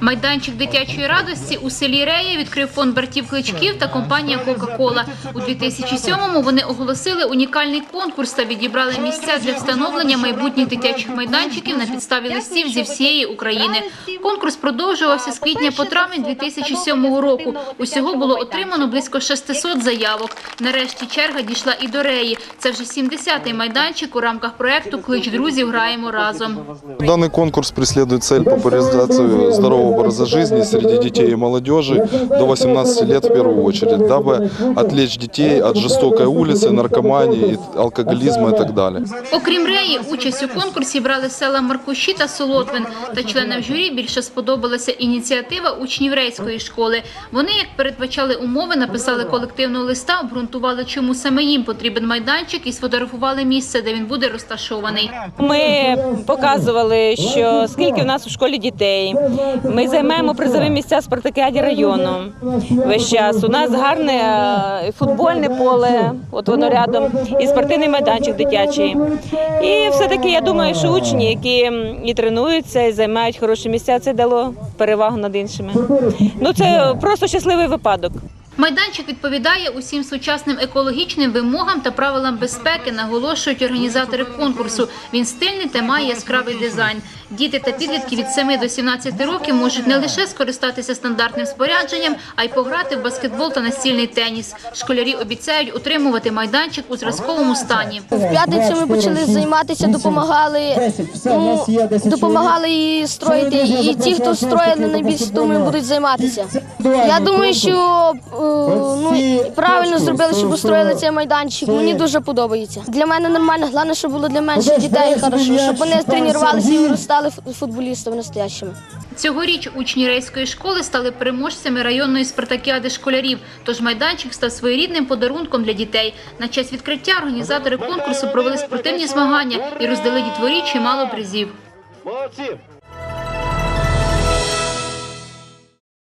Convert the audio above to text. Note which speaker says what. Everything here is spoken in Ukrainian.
Speaker 1: Майданчик дитячої радості у селі Рея відкрив фонд братів Кличків та компанія Кока-Кола. У 2007-му вони оголосили унікальний конкурс та відібрали місця для встановлення майбутніх дитячих майданчиків на підставі листів зі всієї України. Конкурс продовжувався з квітня по травень 2007 року. Усього було отримано близько 600 заявок. Нарешті черга дійшла і до Реї. Це вже 70-й майданчик у рамках проекту Клич друзів граємо разом.
Speaker 2: Данный конкурс преследует цель популяризации здорового образа жизни среди детей и молодежи до 18 лет в первую очередь, дабы отвлечь детей от жестокой улицы, наркомании, алкоголизма и так далее.
Speaker 1: Окрім Реї, участь у конкурсі брали села Маркуші та Солотвин. Та членам журі більше сподобалася ініціатива учнів рейської школи. Вони, як передбачали умови, написали колективного листа, обґрунтували, чому саме їм потрібен майданчик і сфотографували місце, де він буде розташований.
Speaker 3: Ми показували, що скільки в нас у школі дітей. Ми займаємо призові місця спартакіаді району. Весь час у нас гарне е, футбольне поле, от воно рядом, і спортивний майданчик дитячий. І все-таки я думаю, що учні, які і тренуються, і займають хороші місця, це дало перевагу над іншими. Ну це просто щасливий випадок.
Speaker 1: Майданчик відповідає усім сучасним екологічним вимогам та правилам безпеки, наголошують організатори конкурсу. Він стильний та має яскравий дизайн. Діти та підлітки від 7 до 17 років можуть не лише скористатися стандартним спорядженням, а й пограти в баскетбол та настільний теніс. Школярі обіцяють утримувати майданчик у зразковому стані.
Speaker 4: В п'ятницю ми почали займатися, допомагали, ну, допомагали її строїти. І ті, хто строїли найбільше, думаю, будуть займатися. Я думаю, що е, ну, правильно зробили, щоб устроїли цей майданчик. Мені дуже подобається. Для мене нормально, головне, щоб було для менших дітей хорошо, щоб вони тренувалися і виростали ф- футболістами настоящими.
Speaker 1: Цьогоріч учні рейської школи стали переможцями районної спартакіади школярів. Тож майданчик став своєрідним подарунком для дітей. На час відкриття організатори конкурсу провели спортивні змагання і роздали дітворі чимало призів.
Speaker 5: Молодці!